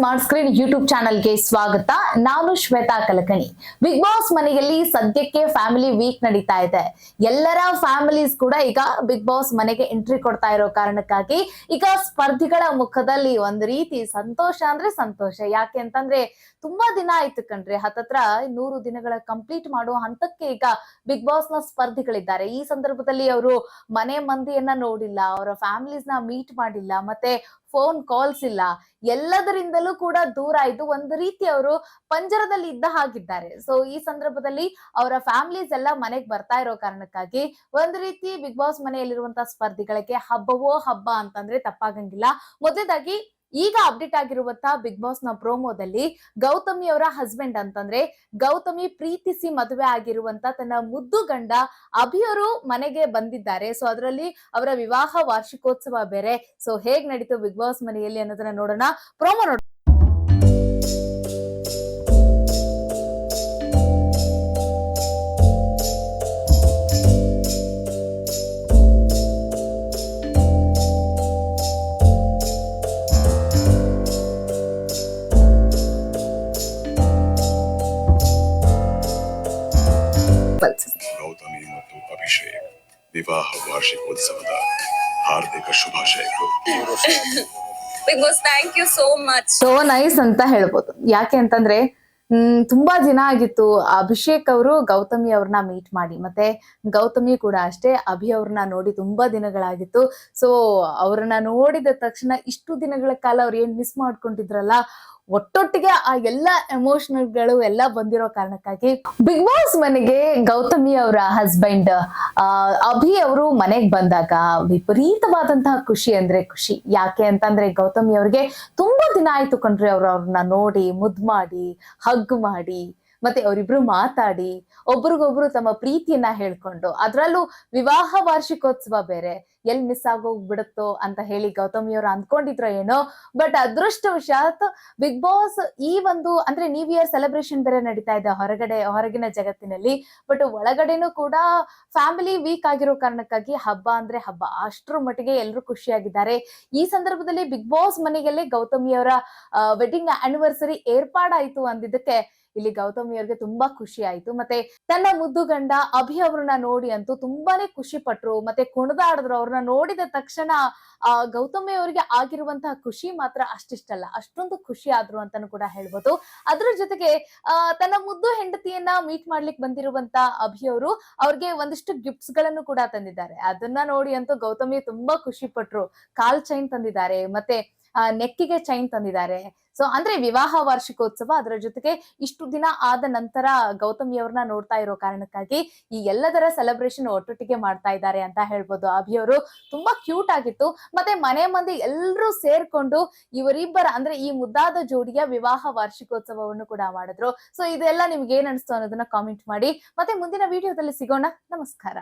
Smart screen YouTube ಚಾನಲ್ಗೆ ಸ್ವಾಗತ. ನಾನು ಶ್ವೇತಾ ಕಲಕಣಿ. ಬಿಗ್ ಬಾಸ್ ಮನೆಯಲ್ಲಿ ಸದ್ಯಕ್ಕೆ ಫ್ಯಾಮಿಲಿ ವೀಕ್ ನಡೀತಾ ಇದೆ. ಎಲ್ಲರ ಫ್ಯಾಮಿಲೀಸ್ ಕೂಡ ಈಗ ಬಿಗ್ ಬಾಸ್ ಮನೆಗೆ ಎಂಟ್ರಿ ಕೊಡ್ತಾ ಇರೋ ಕಾರಣಕ್ಕಾಗಿ ಈಗ ಸ್ಪರ್ಧಿಗಳ ಮುಖದಲ್ಲಿ ಒಂದು ರೀತಿ ಸಂತೋಷ ಅಂದ್ರೆ ಸಂತೋಷ. ಯಾಕೆ ಅಂತಂದ್ರೆ ತುಂಬಾ ದಿನ ಆಯ್ತು ಕಣ್ರಿ. ಹತ್ತತ್ರ ನೂರು ದಿನಗಳ ಕಂಪ್ಲೀಟ್ ಮಾಡುವ ಹಂತಕ್ಕೆ ಈಗ ಬಿಗ್ ಬಾಸ್ನ ಸ್ಪರ್ಧಿಗಳಿದ್ದಾರೆ. ಈ ಸಂದರ್ಭದಲ್ಲಿ ಅವರು ಮನೆ ಮಂದಿಯನ್ನ ನೋಡಿಲ್ಲ, ಅವರ ಫ್ಯಾಮಿಲೀಸ್ನ ಮೀಟ್ ಮಾಡಿಲ್ಲ, ಮತ್ತೆ ಫೋನ್ ಕಾಲ್ಸ್ ಇಲ್ಲ. ಎಲ್ಲದರಿಂದಲೂ ಕೂಡ ದೂರ ಆಯ್ತು. ಒಂದು ರೀತಿ ಅವರು ಪಂಜರದಲ್ಲಿ ಇದ್ದ ಹಾಗಿದ್ದಾರೆ. ಸೊ ಈ ಸಂದರ್ಭದಲ್ಲಿ ಅವರ ಫ್ಯಾಮಿಲೀಸ್ ಎಲ್ಲ ಮನೆಗೆ ಬರ್ತಾ ಇರೋ ಕಾರಣಕ್ಕಾಗಿ ಒಂದು ರೀತಿ ಬಿಗ್ ಬಾಸ್ ಮನೆಯಲ್ಲಿರುವಂತಹ ಸ್ಪರ್ಧಿಗಳಿಗೆ ಹಬ್ಬವೋ ಹಬ್ಬ ಅಂತಂದ್ರೆ ತಪ್ಪಾಗಂಗಿಲ್ಲ. ಮೊದಲದಾಗಿ ಈಗ ಅಪ್ಡೇಟ್ ಆಗಿರುವಂತಹ ಬಿಗ್ ಬಾಸ್ನ ಪ್ರೋಮೋದಲ್ಲಿ ಗೌತಮಿ ಅವರ ಹಸ್ಬೆಂಡ್ ಅಂತಂದ್ರೆ ಗೌತಮಿ ಪ್ರೀತಿಸಿ ಮದುವೆ ಆಗಿರುವಂತ ತನ್ನ ಮುದ್ದು ಗಂಡ ಅಭಿಯವರು ಮನೆಗೆ ಬಂದಿದ್ದಾರೆ. ಸೊ ಅದರಲ್ಲಿ ಅವರ ವಿವಾಹ ವಾರ್ಷಿಕೋತ್ಸವ ಬೇರೆ. ಸೊ ಹೇಗ್ ನಡೀತು ಬಿಗ್ ಬಾಸ್ ಮನೆಯಲ್ಲಿ ಅನ್ನೋದನ್ನ ನೋಡೋಣ. ಪ್ರೋಮೋ ಗೌತಮಿ ಮತ್ತು ಅಭಿಷೇಕ್ ವಿವಾಹ ವಾರ್ಷಿಕೋತ್ಸವದ ಹಾರ್ದಿಕ ಶುಭಾಶಯಗಳು. Bigg Boss thank you so much so nice ಅಂತ ಹೇಳ್ಬೋದು. ಯಾಕೆ ಅಂತಂದ್ರೆ ಹ್ಮ್ ತುಂಬಾ ದಿನ ಆಗಿತ್ತು. ಅಭಿಷೇಕ್ ಅವರು ಗೌತಮಿ ಅವ್ರನ್ನ ಮೀಟ್ ಮಾಡಿ. ಮತ್ತೆ ಗೌತಮಿ ಕೂಡ ಅಷ್ಟೇ ಅಭಿ ಅವ್ರನ್ನ ನೋಡಿ ತುಂಬಾ ದಿನಗಳಾಗಿತ್ತು. ಸೊ ಅವ್ರನ್ನ ನೋಡಿದ ತಕ್ಷಣ ಇಷ್ಟು ದಿನಗಳ ಕಾಲ ಅವ್ರು ಏನ್ ಮಿಸ್ ಮಾಡ್ಕೊಂಡಿದ್ರಲ್ಲ ಒಟ್ಟೊಟ್ಟಿಗೆ ಆ ಎಲ್ಲ ಎಮೋಷನಲ್ಗಳು ಎಲ್ಲ ಬಂದಿರೋ ಕಾರಣಕ್ಕಾಗಿ ಬಿಗ್ ಬಾಸ್ ಮನೆಗೆ ಗೌತಮಿ ಅವರ ಹಸ್ಬೆಂಡ್ ಅಭಿ ಅವರು ಮನೆಗ್ ಬಂದಾಗ ವಿಪರೀತವಾದಂತಹ ಖುಷಿ ಅಂದ್ರೆ ಖುಷಿ. ಯಾಕೆ ಅಂತಂದ್ರೆ ಗೌತಮಿ ಅವ್ರಿಗೆ ತುಂಬಾ ದಿನ ಆಯ್ತು ಕಣ್ರಿ ಅವ್ರು ಅವ್ರನ್ನ ನೋಡಿ ಮುದ್ ಮಾಡಿ ಹಗ್ ಮಾಡಿ. ಮತ್ತೆ ಅವರಿಬ್ರು ಮಾತಾಡಿ, ಒಬ್ರಿಗೊಬ್ರು ತಮ್ಮ ಪ್ರೀತಿಯನ್ನ ಹೇಳ್ಕೊಂಡು, ಅದ್ರಲ್ಲೂ ವಿವಾಹ ವಾರ್ಷಿಕೋತ್ಸವ ಬೇರೆ, ಎಲ್ ಮಿಸ್ ಆಗೋಗ್ಬಿಡುತ್ತೋ ಅಂತ ಹೇಳಿ ಗೌತಮಿ ಅವರು ಅಂದ್ಕೊಂಡಿದ್ರೋ ಏನೋ ಬಟ್ ಅದೃಷ್ಟವಶಾತ್ ಬಿಗ್ ಬಾಸ್ ಈ ಒಂದು, ಅಂದ್ರೆ ನ್ಯೂ ಇಯರ್ ಸೆಲೆಬ್ರೇಷನ್ ಬೇರೆ ನಡೀತಾ ಇದೆ ಹೊರಗಡೆ, ಹೊರಗಿನ ಜಗತ್ತಿನಲ್ಲಿ ಬಟ್ ಒಳಗಡೆನೂ ಕೂಡ ಫ್ಯಾಮಿಲಿ ವೀಕ್ ಆಗಿರೋ ಕಾರಣಕ್ಕಾಗಿ ಹಬ್ಬ ಅಂದ್ರೆ ಹಬ್ಬ. ಅಷ್ಟ್ರ ಮಟ್ಟಿಗೆ ಎಲ್ಲರೂ ಖುಷಿಯಾಗಿದ್ದಾರೆ. ಈ ಸಂದರ್ಭದಲ್ಲಿ ಬಿಗ್ ಬಾಸ್ ಮನೆಯಲ್ಲೇ ಗೌತಮಿ ಅವರ ವೆಡ್ಡಿಂಗ್ ಆನಿವರ್ಸರಿ ಏರ್ಪಾಡಾಯ್ತು ಅಂದಿದ್ದಕ್ಕೆ ಇಲ್ಲಿ ಗೌತಮಿ ಅವ್ರಿಗೆ ತುಂಬಾ ಖುಷಿ ಆಯ್ತು. ಮತ್ತೆ ತನ್ನ ಮುದ್ದು ಗಂಡ ಅಭಿ ಅವ್ರನ್ನ ನೋಡಿ ಅಂತೂ ತುಂಬಾನೇ ಖುಷಿ ಪಟ್ರು. ಮತ್ತೆ ಕುಣಿದಾಡಿದ್ರು ಅವ್ರನ್ನ ನೋಡಿದ ತಕ್ಷಣ, ಆ, ಗೌತಮಿ ಅವರಿಗೆ ಆಗಿರುವಂತಹ ಖುಷಿ ಮಾತ್ರ ಅಷ್ಟಿಷ್ಟಲ್ಲ. ಅಷ್ಟೊಂದು ಖುಷಿ ಆದ್ರು ಅಂತಾನು ಕೂಡ ಹೇಳ್ಬೋದು. ಅದ್ರ ಜೊತೆಗೆ ತನ್ನ ಮುದ್ದು ಹೆಂಡತಿಯನ್ನ ಮೀಟ್ ಮಾಡ್ಲಿಕ್ಕೆ ಬಂದಿರುವಂತ ಅಭಿ ಅವರು ಅವ್ರಿಗೆ ಒಂದಿಷ್ಟು ಗಿಫ್ಟ್ಸ್ಗಳನ್ನು ಕೂಡ ತಂದಿದ್ದಾರೆ. ಅದನ್ನ ನೋಡಿ ಅಂತೂ ಗೌತಮಿ ತುಂಬಾ ಖುಷಿ ಪಟ್ರು. ಕಾಲ್ ಚೈನ್ ತಂದಿದ್ದಾರೆ. ಮತ್ತೆ ನೆಕ್ಕಿಗೆ ಚೈನ್ ತಂದಿದ್ದಾರೆ. ಸೊ ಅಂದ್ರೆ ವಿವಾಹ ವಾರ್ಷಿಕೋತ್ಸವ ಅದರ ಜೊತೆಗೆ ಇಷ್ಟು ದಿನ ಆದ ನಂತರ ಗೌತಮಿ ಅವ್ರನ್ನ ನೋಡ್ತಾ ಇರೋ ಕಾರಣಕ್ಕಾಗಿ ಈ ಎಲ್ಲದರ ಸೆಲೆಬ್ರೇಷನ್ ಒಟ್ಟೊಟ್ಟಿಗೆ ಮಾಡ್ತಾ ಇದ್ದಾರೆ ಅಂತ ಹೇಳ್ಬೋದು. ಅಭಿ ಅವರು ತುಂಬಾ ಕ್ಯೂಟ್ ಆಗಿತ್ತು. ಮತ್ತೆ ಮನೆ ಮಂದಿ ಎಲ್ಲರೂ ಸೇರ್ಕೊಂಡು ಇವರಿಬ್ಬರ ಅಂದ್ರೆ ಈ ಮುದ್ದಾದ ಜೋಡಿಯ ವಿವಾಹ ವಾರ್ಷಿಕೋತ್ಸವವನ್ನು ಕೂಡ ಮಾಡಿದ್ರು. ಸೊ ಇದೆಲ್ಲ ನಿಮ್ಗೆ ಏನ್ ಅನಿಸ್ತು ಅನ್ನೋದನ್ನ ಕಾಮೆಂಟ್ ಮಾಡಿ. ಮತ್ತೆ ಮುಂದಿನ ವಿಡಿಯೋದಲ್ಲಿ ಸಿಗೋಣ. ನಮಸ್ಕಾರ.